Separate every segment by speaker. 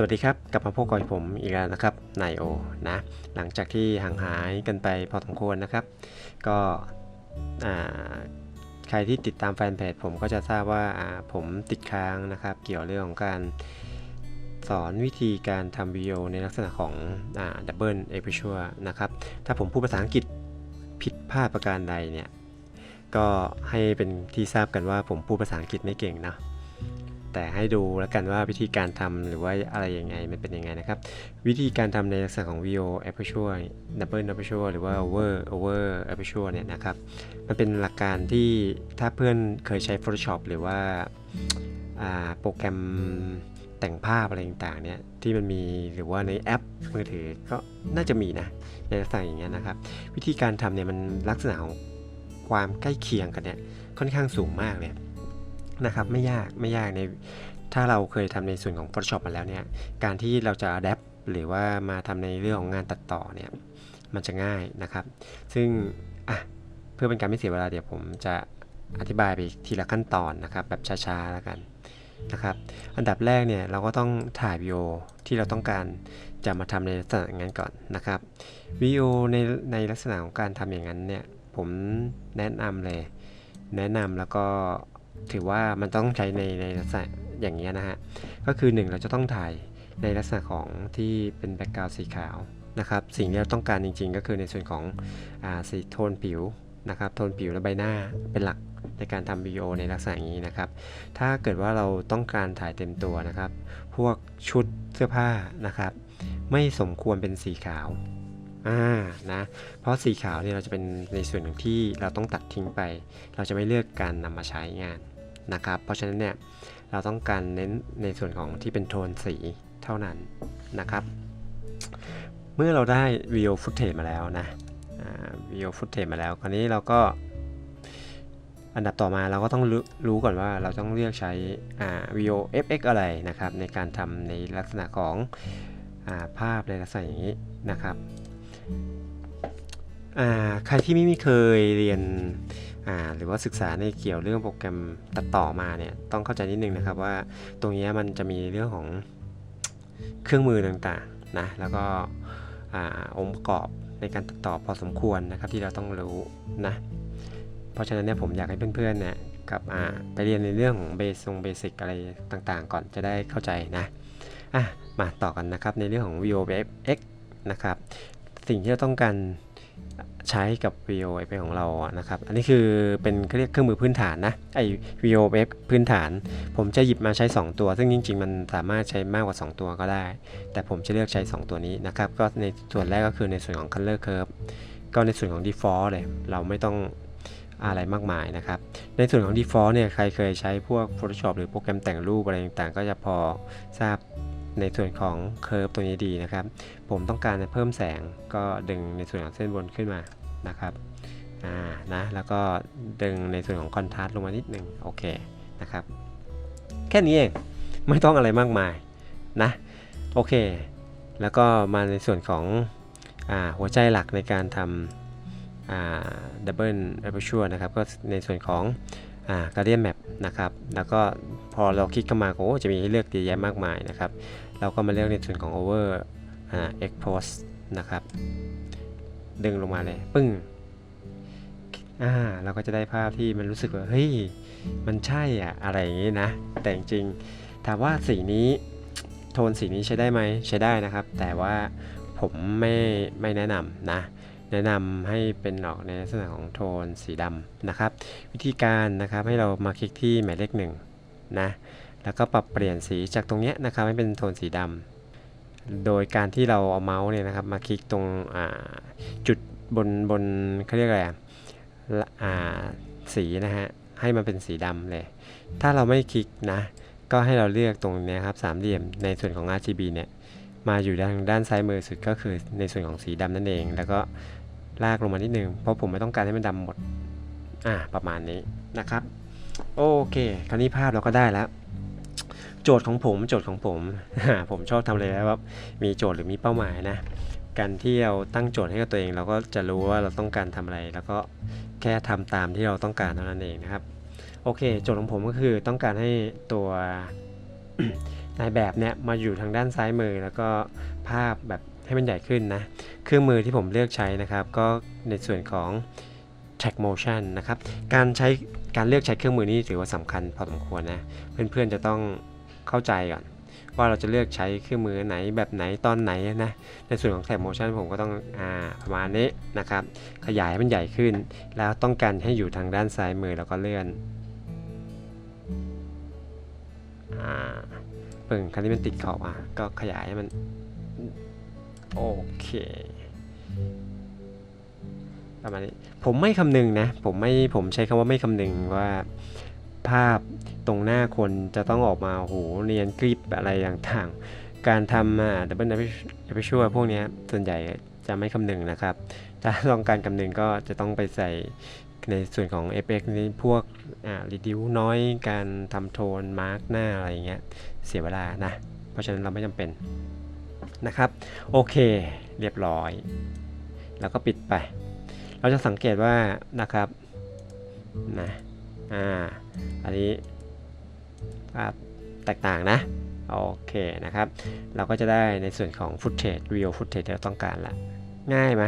Speaker 1: สวัสดีครับกลับมาพบกับผมอีกแล้วนะครับนายโอนะหลังจากที่ห่างหายกันไปพอสมควรนะครับ ก็อ่า ใครที่ติดตามแฟนเพจผมก็จะทราบว่าผมติดค้างนะครับ เกี่ยวเรื่องของการสอนวิธีการทำวิดีโอในลักษณะของดับเบิลเอพิชัวนะครับ ถ้าผมพูดภาษาอังกฤษผิดพลาดประการใดเนี่ย ก็ให้เป็นที่ทราบกันว่าผมพูดภาษาอังกฤษไม่เก่งนะ แต่ให้ดูแล้วกันว่าวิธีการทำหรือว่าอะไรยังไงมันเป็นยังไงนะครับ วิธีการทำในลักษณะของ VO Aperture Double Aperture หรือว่า Over Over Aperture เนี่ยนะครับ มันเป็นหลักการที่ถ้าเพื่อนเคยใช้ Photoshop หรือว่าาโปรแกรมแต่งภาพอะไรต่างๆเนี่ยที่มันมีหรือว่าในแอปมือถือก็น่าจะมีนะในลักษณะอย่างเงี้ยนะครับ วิธีการทำเนี่ยมันลักษณะของความใกล้เคียงกันเนี่ยค่อนข้างสูงมากเลย นะครับไม่ยากไม่ยากในถ้าเราเคยทำในส่วนของ Photoshop มาแล้วเนี่ยการที่เราจะ adapt หรือว่ามาทำในเรื่องของงานตัดต่อเนี่ยมันจะง่ายนะครับ ซึ่งอะเพื่อเป็นการไม่เสียเวลาเดี๋ยวผมจะอธิบายไปทีละขั้นตอนนะครับ แบบช้าๆแล้วกันนะครับ อันดับแรกเนี่ยเราก็ต้องถ่ายวิดีโอที่เราต้องการจะมาทำในลักษณะอย่างนั้นก่อนนะครับวิดีโอในในลักษณะของการทำอย่างนั้นเนี่ยผมแนะนำเลย แนะนำแล้วก็ ถือว่ามันต้องใช้ในในลักษณะอย่างนี้นะฮะ ก็คือ 1 เราจะต้องถ่ายในลักษณะของที่เป็นแบ็กกราวด์สีขาวนะครับ สิ่งที่เราต้องการจริง ๆ ก็คือในส่วนของอสีโทนผิวนะครับโทนผิวและใบหน้าเป็นหลักในการทำวิดีโอในลักษณะนี้นะครับ ถ้าเกิดว่าเราต้องการถ่ายเต็มตัวนะครับ พวกชุดเสื้อผ้านะครับ ไม่สมควรเป็นสีขาว อ่านะเพราะสีขาวเนี่ยเราจะเป็นในส่วนหนึ่งที่เราต้องตัดทิ้งไป เราจะไม่เลือกการนำมาใช้งานนะครับ เพราะฉะนั้นเนี่ยเราต้องการเน้นในส่วนของที่เป็นโทนสีเท่านั้นนะครับ เมื่อเราได้วิดีโอฟุตเทจมาแล้วนะวิดีโอฟุตเทจมาแล้ว คราวนี้เราก็ อันดับต่อมาเราก็ต้องรู้รู้ก่อนว่าเราต้องเลือกใช้วิดีโอ FX อะไรนะครับ ในการทำในลักษณะของอาภาพในลักษณะอย่างนี้นะครับ ใครที่ไม่เคยเรียนหรือว่าศึกษาในเกี่ยวเรื่องโปรแกรมตัดต่อมาเนี่ยต้องเข้าใจนิดนึงนะครับว่าตรงนี้มันจะมีเรื่องของเครื่องมือต่างๆนะแล้วก็อองค์ประกอบในการตัดต่อพอสมควรนะครับที่เราต้องรู้นะเพราะฉะนั้นเนี่ยผมอยากให้เพื่อนๆเนี่ยกับไปเรียนในเรื่องของเบสงเบสิกอะไรต่างๆ ก่อนจะได้เข้าใจนะะมาต่อกันนะครับในเรื่องของ VOX นะครับ สิ่งที่เราต้องการใช้กับ VO f ของเราอะนะครับ อันนี้คือเป็นเขาเรียกเครื่องมือพื้นฐานนะ ไอ้ VO f พื้นฐาน ผมจะหยิบมาใช้ 2 ตัว ซึ่งจริง ๆ มันสามารถใช้มากกว่า 2 ตัวก็ได้ แต่ผมจะเลือกใช้ 2 ตัวนี้นะครับ ก็ในส่วนแรกก็คือในส่วนของ Color Curve ก็ในส่วนของ Default เลย เราไม่ต้องอะไรมากมายนะครับ ในส่วนของ Default เนี่ย ใครเคยใช้พวก Photoshop หรือโปรแกรมแต่งรูปอะไรต่างๆ ก็จะพอทราบ ในส่วนของเคอร์ฟตัวนี้ดีนะครับ ผมต้องการจะเพิ่มแสงก็ดึงในส่วนของเส้นบนขึ้นมานะครับอ่านะแล้วก็ดึงในส่วนของคอนทราสต์ลงมานิดนึงโอเคนะครับ แค่นี้เองไม่ต้องอะไรมากมายนะโอเค แล้วก็มาในส่วนของอหัวใจหลักในการทำดับเบิลเอ r ชัวนะครับก็ในส่วนของ อ่าการเดียนแมปนะครับ แล้วก็พอเราคลิกเข้ามาโอ้จะมีให้เลือกเยอะแยะมากมายนะครับ เราก็มาเลือกในส่วนของ over อ่า expose นะครับ ดึงลงมาเลยปึ้งอ่าเราก็จะได้ภาพที่มันรู้สึกว่าเฮ้ยมันใช่อะอะไรอย่างนี้นะ แต่จริงถามว่าสีนี้โทนสีนี้ใช้ได้ไหมใช้ได้นะครับ แต่ว่าผมไม่ไม่แนะนำนะ แนะนำให้เป็นออกในลักษณะของโทนสีดำนะครับ วิธีการนะครับให้เรามาคลิกที่หมายเลขหนึ่งนะแล้วก็ปรับเปลี่ยนสีจากตรงเนี้ยนะครับให้เป็นโทนสีดำโดยการที่เราเอาเมาส์เนี่ยนะครับมาคลิกตรงจุดบนบนเขาเรียกอะไรอ่าสีนะฮะให้มันเป็นสีดำเลย ถ้าเราไม่คลิกนะ ก็ให้เราเลือกตรงนี้ครับสามเหลี่ยมในส่วนของ RGB เนี่ยมาอยู่ทางด้านซ้ายมือสุดก็คือในส่วนของสีดำนั่นเอง แล้วก็ ลากลงมานิดนึงเพราะผมไม่ต้องการให้มันดำหมด อ่า ประมาณนี้นะครับ โอเค คราวนี้ภาพเราก็ได้แล้ว โจทย์ของผมโจทย์ของผมผมชอบทำอะไรแล้วแบบมีโจทย์หรือมีเป้าหมายนะ การที่เราตั้งโจทย์ให้กับตัวเอง เราก็จะรู้ว่าเราต้องการทำอะไร แล้วก็แค่ทำตามที่เราต้องการเท่านั้นเองนะครับ โอเค โจทย์ของผมก็คือต้องการให้ตัวนายแบบเนี่ยมาอยู่ทางด้านซ้ายมือ แล้วก็ภาพแบบ ให้มันใหญ่ขึ้นนะ เครื่องมือที่ผมเลือกใช้นะครับ ก็ในส่วนของ track motion นะครับ การใช้การเลือกใช้เครื่องมือนี้ถือว่าสำคัญพอสมควรนะ เพื่อนๆจะต้องเข้าใจก่อนว่าเราจะเลือกใช้เครื่องมือไหนแบบไหนตอนไหนนะ ในส่วนของ track motion ผมก็ต้องอ่าประมาณนี้นะครับ ขยายให้มันใหญ่ขึ้น แล้วต้องการให้อยู่ทางด้านซ้ายมือแล้วก็เลื่อนอ่าเปิ่งคันที่มันติดขอบอะก็ขยายให้มัน โอเคประมาณนี้ผมไม่คำนึงนะ ผมไม่ผมใช้คำว่าไม่คำนึงว่าภาพตรงหน้าคนจะต้องออกมาโหเนียนกริบอะไรต่างๆ การทำอ่าดับเบิลดับเบิช่วยพวกนี้ส่วนใหญ่จะไม่คำนึงนะครับ ถ้าต้องการคำนึงก็จะต้องไปใส่ในส่วนของ FX นี้พวกอ่า reduce น้อยการทำโทนมาร์กหน้าอะไรอย่างเงี้ยเสียเวลานะ เพราะฉะนั้นเราไม่จำเป็น นะครับ โอเค เรียบร้อย แล้วก็ปิดไป เราจะสังเกตว่านะครับนะอ่าอันนี้ภาพแตกต่างนะโอเคนะครับ เราก็จะได้ในส่วนของ footage real footage ที่เราต้องการละง่ายไหม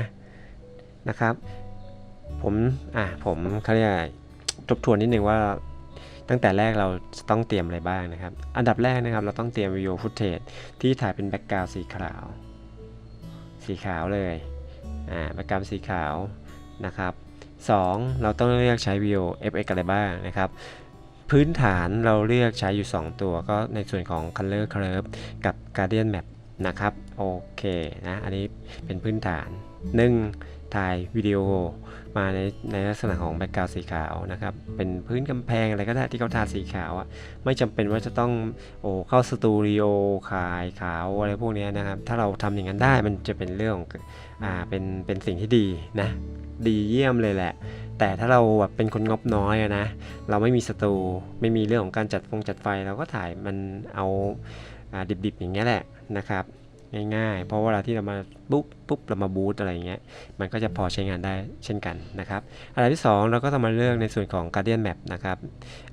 Speaker 1: นะครับ ผมอะผมเขาเรียกทบทวนนิดนึงว่า ตั้งแต่แรกเราจะต้องเตรียมอะไรบ้างนะครับ อันดับแรกนะครับเราต้องเตรียม video footage ที่ถ่ายเป็นแบ็กกราวด์สีขาว สีขาวเลย อ่า แบ็กกราวด์สีขาวนะครับ 2. เราต้องเลือกใช้ VO FX อะไรบ้างนะครับ พื้นฐานเราเลือกใช้อยู่ 2 ตัวก็ในส่วนของ Color Curve กับ Guardian Map นะครับ โอเคนะ อันนี้เป็นพื้นฐาน 1. ถ่ายวิดีโอ มาในในลักษณะของแบ็กกราวด์สีขาวนะครับ เป็นพื้นกำแพงอะไรก็ได้ที่เขาทาสีขาวอะไม่จำเป็นว่าจะต้องโอ้เข้าสตูดิโอขายขาวอะไรพวกนี้นะครับ ถ้าเราทำอย่างนั้นได้มันจะเป็นเรื่องของอ่าเป็นเป็นสิ่งที่ดีนะ ดีเยี่ยมเลยแหละ แต่ถ้าเราแบบเป็นคนงบน้อยอะนะ เราไม่มีสตูไม่มีเรื่องของการจัดฟงจัดไฟเราก็ถ่ายมันเอาอ่าดิบๆอย่างเงี้ยแหละนะครับ ง่ายๆ เพราะเวลาที่เรามาปุ๊บปุ๊บเรามาบูตอะไรอย่างเงี้ย มันก็จะพอใช้งานได้เช่นกันนะครับอันดับที่ 2 เราก็ต้องมาเลือกในส่วนของ Guardian Map นะครับ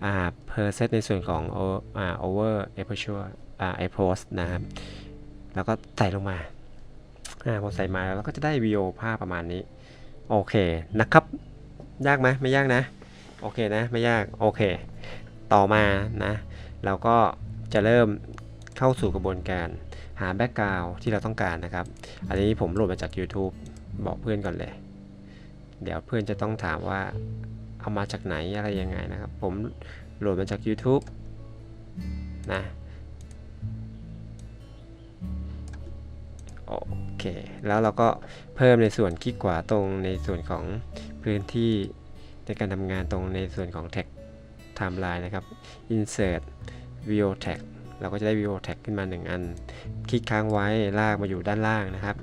Speaker 1: อ่า per set ในส่วนของ o- อ่า over aperture อ่า approach นะครับ แล้วก็ใส่ลงมาอ่าพอใส่มาแล้วก็จะได้วิดีโอภาพประมาณนี้ โอเคนะครับ ยากไหมไม่ยากนะ โอเคนะ ไม่ยาก โอเค ต่อมานะ เราก็จะเริ่มเข้าสู่กระบวนการ หาแบ็กกราวที่เราต้องการนะครับ อันนี้ผมโหลดมาจาก YouTube บอกเพื่อนก่อนเลย เดี๋ยวเพื่อนจะต้องถามว่าเอามาจากไหนอะไรยังไงนะครับ ผมโหลดมาจาก YouTube นะโอเค แล้วเราก็เพิ่มในส่วนคลิกขวาตรงในส่วนของพื้นที่ในการทำงานตรงในส่วนของ tag timeline นะครับ insert video tag เราก็จะได้ video tag ขึ้นมา 1 อัน คลิกค้างไว้ลากมาอยู่ด้านล่างนะครับ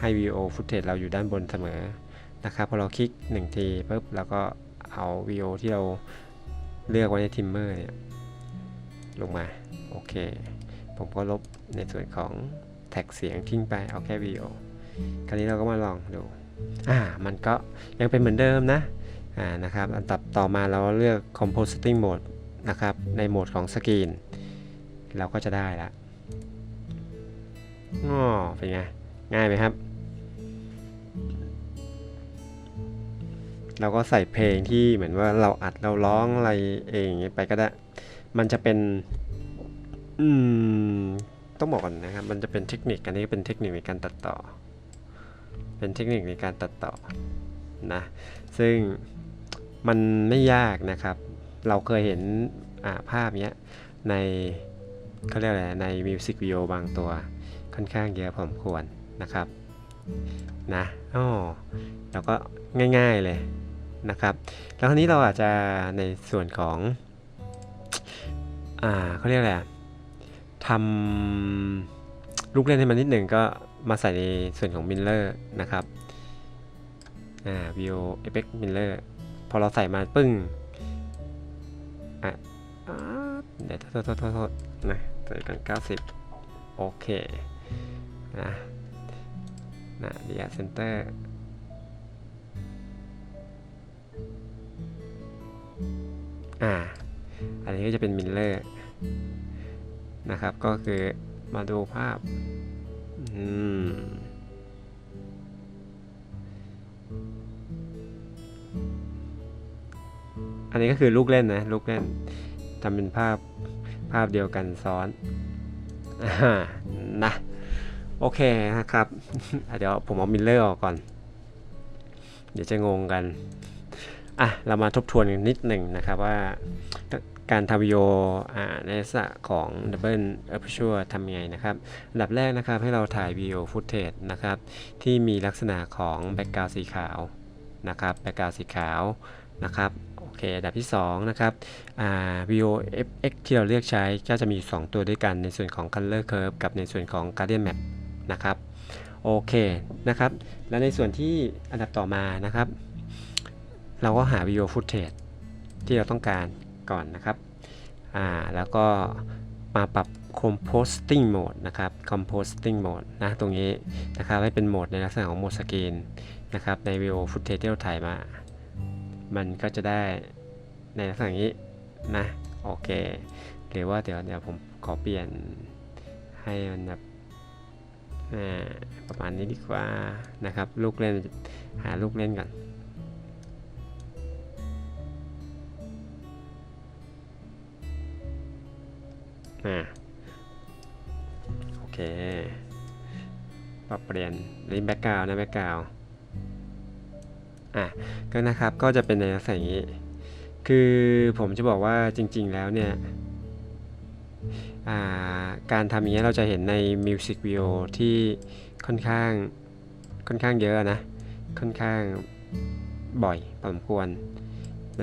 Speaker 1: ให้ video footage เราอยู่ด้านบนเสมอนะครับพอเราคลิก 1 ทีปุ๊บเราก็เอาวิดีโอที่เราเลือกไว้ในทิมเมอร์เนี่ยลงมา โอเค ผมก็ลบในส่วนของแท็กเสียงทิ้งไปเอาแค่วิดีโอคราวนี้เราก็มาลองดูอ่ามันก็ยังเป็นเหมือนเดิมนะอ่านะครับอันดับต่อมาเราเลือก compositing mode นะครับในโหมดของสกรีน เราก็จะได้ละอ๋อเป็นไง ง่ายไหมครับ เราก็ใส่เพลงที่เหมือนว่าเราอัดเราร้องอะไรเองไปก็ได้ มันจะเป็น อืม ต้องบอกก่อนนะครับ มันจะเป็นเทคนิค อันนี้เป็นเทคนิคในการตัดต่อ เป็นเทคนิคในการตัดต่อนะ ซึ่งมันไม่ยากนะครับ เราเคยเห็นภาพเนี้ยใน เขาเรียกอะไรในมิวสิกวิดีโอบางตัวค่อนข้างเยอะพอสมควรนะครับนะอ๋อเราก็ง่ายๆเลยนะครับ แล้วคราวนี้เราอาจจะในส่วนของ อ่าเขาเรียกอะไรทำลูกเล่นให้มันนิดหนึ่งก็มาใส่ในส่วนของมิลเลอร์นะครับ อ่า View Effect Miller พอเราใส่มาปึ้ง อะอ่าเดี๋ยวโทษโทษโทษโทษนะ ใส่กัน 90 โอเคนะนะเดียเซนเตอร์อ่าอันนี้ก็จะเป็นมิลเลอร์นะครับ ก็คือมาดูภาพอืมอันนี้ก็คือลูกเล่นนะ ลูกเล่นทำเป็นภาพ ภาพเดียวกันซ้อนอนะโอเคนะครับ เดี๋ยวผมเอามิลเลอร์ออกก่อน เดี๋ยวจะงงกัน อะ เรามาทบทวนกันนิดหนึ่งนะครับว่าการทำวิดีโอในลักษณะของ Double Aperture ทำยังไงนะครับอันดับแรกนะครับให้เราถ่ายวิดีโอฟุตเทจนะครับที่มีลักษณะของแบ็กกราวด์สีขาวนะครับแบ็กกราวด์สีขาวนะครับ เคอันดับที่ 2 นะครับอ่า VO FX ที่เราเลือกใช้ก็จะมี 2 ตัวด้วยกันในส่วนของ Color Curve กับในส่วนของ Guardian Map นะครับโอเคนะครับ แล้วในส่วนที่อันดับต่อมานะครับ เราก็หาวิดีโอฟุตเทจที่เราต้องการก่อนนะครับอ่าแล้วก็มาปรับ composting mode นะครับ composting mode นะตรงนี้นะครับให้เป็นโหมดในลักษณะของโหมดสกรีนนะครับในวิดีโอฟุตเทจที่เราถ่ายมา มันก็จะได้ในลักษณะนี้นะโอเค หรือว่าเดี๋ยวเดี๋ยวผมขอเปลี่ยนให้มันแบบประมาณนี้ดีกว่านะครับ ลูกเล่นหาลูกเล่นก่อนอ่าโอเค ปรับเปลี่ยนนี่แบ็กกราวนะแบ็กกราว อะก็นะครับก็จะเป็นในลักษณะนี้ คือผมจะบอกว่าจริง ๆ แล้วเนี่ยาการทำอย่างนี้เราจะเห็นในมิวสิกวิดีโอที่ค่อนข้างค่อนข้างเยอะนะ ค่อนข้างบ่อยพอสมควร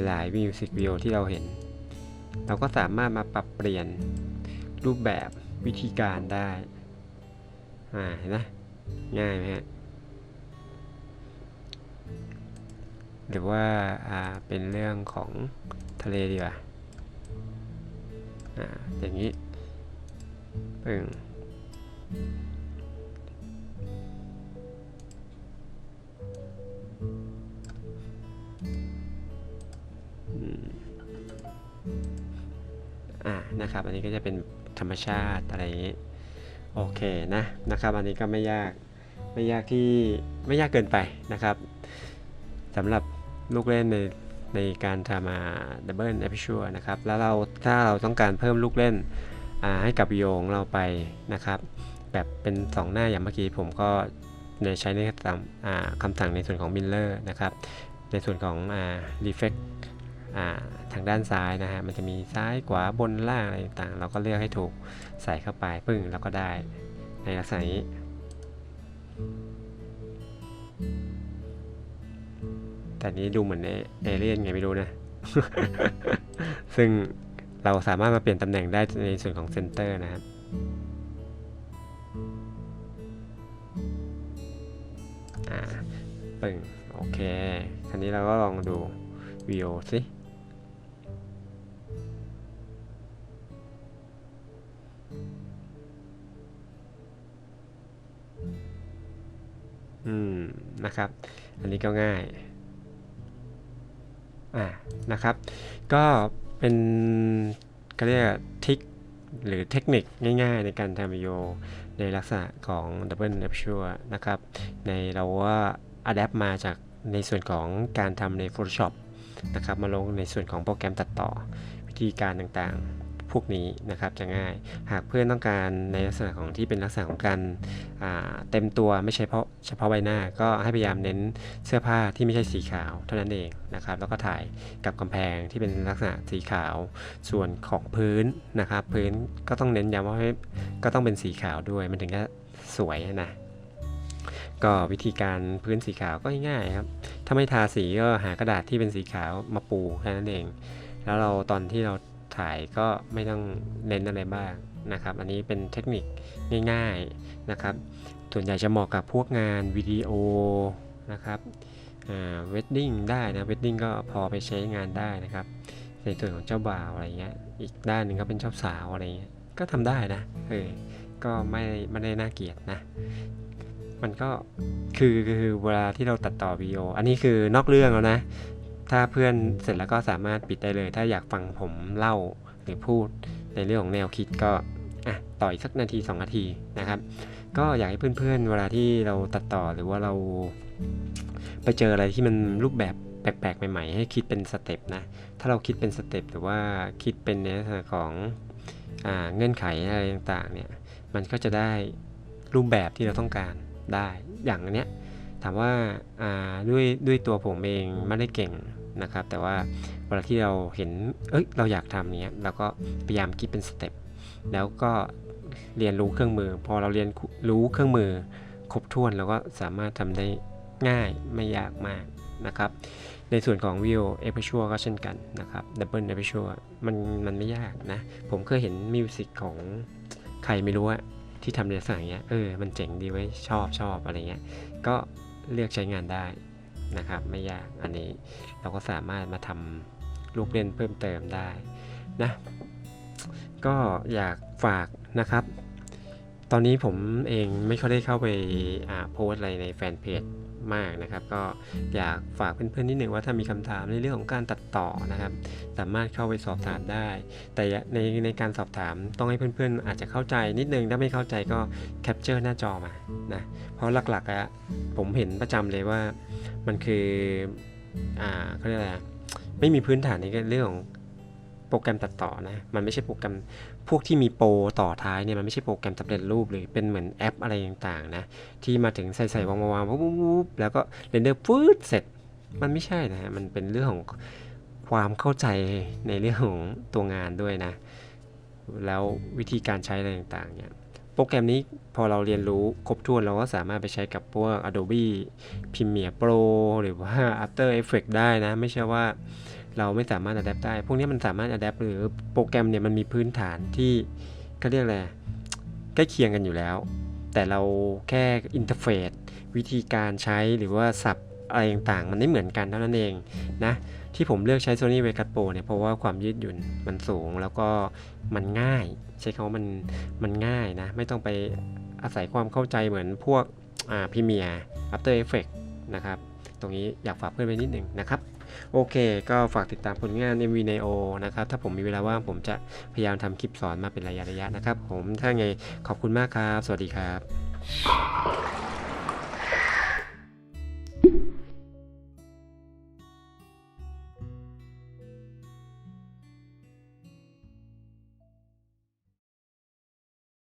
Speaker 1: หลายมิวสิกวิดีโอที่เราเห็น เราก็สามารถมาปรับเปลี่ยนรูปแบบวิธีการได้ อ่าเห็นไหมง่ายไหมฮะ หรือว่าอ่าเป็นเรื่องของทะเลดีกว่าอ่าอย่างนี้ปึ่งอ่านะครับ อันนี้ก็จะเป็นธรรมชาติอะไรอย่างนี้ โอเคนะนะครับ อันนี้ก็ไม่ยาก ไม่ยากที่ไม่ยากเกินไปนะครับสำหรับ ลูกเล่นในในการทำมา double aperture นะครับ แล้วเราถ้าเราต้องการเพิ่มลูกเล่นให้กับวิดีโอของเราไปนะครับ แบบเป็น 2 หน้าอย่างเมื่อกี้ผมก็ในใช้ในคำคำสั่งในส่วนของ miller นะครับ ในส่วนของอ่า reflect อ่าทางด้านซ้ายนะฮะ มันจะมีซ้ายขวาบนล่างอะไรต่างเราก็เลือกให้ถูกใส่เข้าไปปึ้งแล้วก็ได้ในลักษณะนี้ แต่นี้ดูเหมือนเอเลี่ยนไงไม่รู้นะ ซึ่งเราสามารถมาเปลี่ยนตำแหน่งได้ในส่วนของเซนเตอร์นะครับอ่าปึ้งโอเค คราวนี้เราก็ลองดูวิดีโอสิอืม นะครับ อันนี้ก็ง่าย อ่านะครับ ก็เป็นก็เรียกทิคหรือเทคนิคง่ายๆ ในการทำวิดีโอในลักษณะของ Double Aperture นะครับ ในเราว่าอัดแอปมาจากในส่วนของการทำใน Photoshop นะครับ มาลงในส่วนของโปรแกรมตัดต่อวิธีการต่างๆ พวกนี้นะครับจะง่าย หากเพื่อนต้องการในลักษณะของที่เป็นลักษณะของการเต็มตัวไม่ใช่เพาะเฉพาะใบหน้า ก็ให้พยายามเน้นเสื้อผ้าที่ไม่ใช่สีขาวเท่านั้นเองนะครับ แล้วก็ถ่ายกับกำแพงที่เป็นลักษณะสีขาว ส่วนของพื้นนะครับ พื้นก็ต้องเน้นย้ำว่าก็ต้องเป็นสีขาวด้วยมันถึงจะสวยนะก็วิธีการพื้นสีขาวก็ง่ายครับ ถ้าไม่ทาสีก็หากระดาษที่เป็นสีขาวมาปูแค่นั้นเอง แล้วเราตอนที่เรา ถ่ายก็ไม่ต้องเน้นอะไรบ้างนะครับ อันนี้เป็นเทคนิคง่ายๆนะครับ ส่วนใหญ่จะเหมาะกับพวกงานวิดีโอนะครับเวดดิ้งได้นะเวดดิ้งก็พอไปใช้งานได้นะครับ ในส่วนของเจ้าบ่าวอะไรเงี้ย อีกด้านหนึ่งก็เป็นเจ้าสาวอะไรเงี้ย ก็ทำได้นะ เออ ก็ไม่ไม่ได้น่าเกลียดนะ มันก็คือคือเวลาที่เราตัดต่อวิดีโอ อันนี้คือนอกเรื่องแล้วนะ ถ้าเพื่อนเสร็จแล้วก็สามารถปิดได้เลย ถ้าอยากฟังผมเล่าหรือพูดในเรื่องของแนวคิดก็อะต่ออีกสักนาที 2 นาทีนะครับ ก็อยากให้เพื่อนๆ เวลาที่เราตัดต่อหรือว่าเรา ไปเจออะไรที่มันรูปแบบแปลกๆ ใหม่ๆ ให้คิดเป็นสเต็ปนะ ถ้าเราคิดเป็นสเต็ปหรือว่าคิดเป็นในลักษณะของอาเงื่อนไขอะไรต่างๆ เนี่ย มันก็จะได้รูปแบบที่เราต้องการได้ อย่างนเนี้ย ถามว่าอ่าด้วยด้วยตัวผมเองไม่ได้เก่ง นะครับ แต่ว่าเวลาที่เราเห็น เอ้ย เราอยากทำเนี้ย เราก็พยายามคิดเป็นสเต็ป แล้วก็เรียนรู้เครื่องมือ พอเราเรียนรู้เครื่องมือครบถ้วนเราก็สามารถทำได้ง่ายไม่ยากมากนะครับ ในส่วนของวิวเอพ r ชัวก็เช่นกันนะครับดับเบิลเอพ r ชัวมันมันไม่ยากนะ ผมเคยเห็นมิวสิกของใครไม่รู้อะที่ทำในลักษณะอย่างเงี้ย เออ มันเจ๋งดีไว้ชอบชอบอะไรเงี้ย ก็เลือกใช้งานได้นะครับ ไม่ยากอันนี้ เราก็สามารถมาทำลูกเล่นเพิ่มเติมได้นะก็อยากฝากนะครับ ตอนนี้ผมเองไม่ค่อยได้เข้าไปโพสอะไรในแฟนเพจมากนะครับ ก็อยากฝากเพื่อนๆนิดหนึ่งว่าถ้ามีคำถามในเรื่องของการตัดต่อนะครับ สามารถเข้าไปสอบถามได้ แต่ในในการสอบถามต้องให้เพื่อนๆ อาจจะเข้าใจนิดนึง ถ้าไม่เข้าใจก็แคปเจอร์หน้าจอมานะเพราะหลักๆอะผมเห็นประจำเลยว่ามันคือ อ่าเขาเรียกอะไรไม่มีพื้นฐานในเรื่องของโปรแกรมตัดต่อนะ มันไม่ใช่โปรแกรมพวกที่มีโปรต่อท้ายเนี่ยมันไม่ใช่โปรแกรมสำเร็จรูปเลยเป็นเหมือนแอปอะไรต่างๆนะที่มาถึงใส่ใส่วางวางๆปุ๊บปุ๊บปุ๊บแล้วก็เรนเดอร์ฟืดเสร็จ มันไม่ใช่นะฮะมันเป็นเรื่องของความเข้าใจในเรื่องของตัวงานด้วยนะ แล้ววิธีการใช้อะไรต่างๆเนี่ย โปรแกรมนี้พอเราเรียนรู้ครบถ้วนเราก็สามารถไปใช้กับพวก Adobe Premiere Pro หรือว่า After Effects ได้นะ ไม่ใช่ว่าเราไม่สามารถ adapt ได้ พวกนี้มันสามารถ adapt หรือโปรแกรมเนี่ยมันมีพื้นฐานที่เขาเรียกอะไรใกล้เคียงกันอยู่แล้ว แต่เราแค่อินเทอร์เฟซวิธีการใช้หรือว่าสับอะไรต่างๆ มันไม่เหมือนกันเท่านั้นเองนะ ที่ผมเลือกใช้ Sony Vegas Pro เนี่ยเพราะว่าความยืดหยุ่นมันสูงแล้วก็มันง่าย ใช้คำว่ามันมันง่ายนะ ไม่ต้องไปอาศัยความเข้าใจเหมือนพวกอ่า Premiere After Effects นะครับ ตรงนี้อยากฝากเพื่อนไว้นิดหนึ่งนะครับ โอเค ก็ฝากติดตามผลงาน MV Neo นะครับ ถ้าผมมีเวลาว่างผมจะพยายามทำคลิปสอนมาเป็นระยะๆนะครับ ผมถ้าไงขอบคุณมากครับ สวัสดีครับ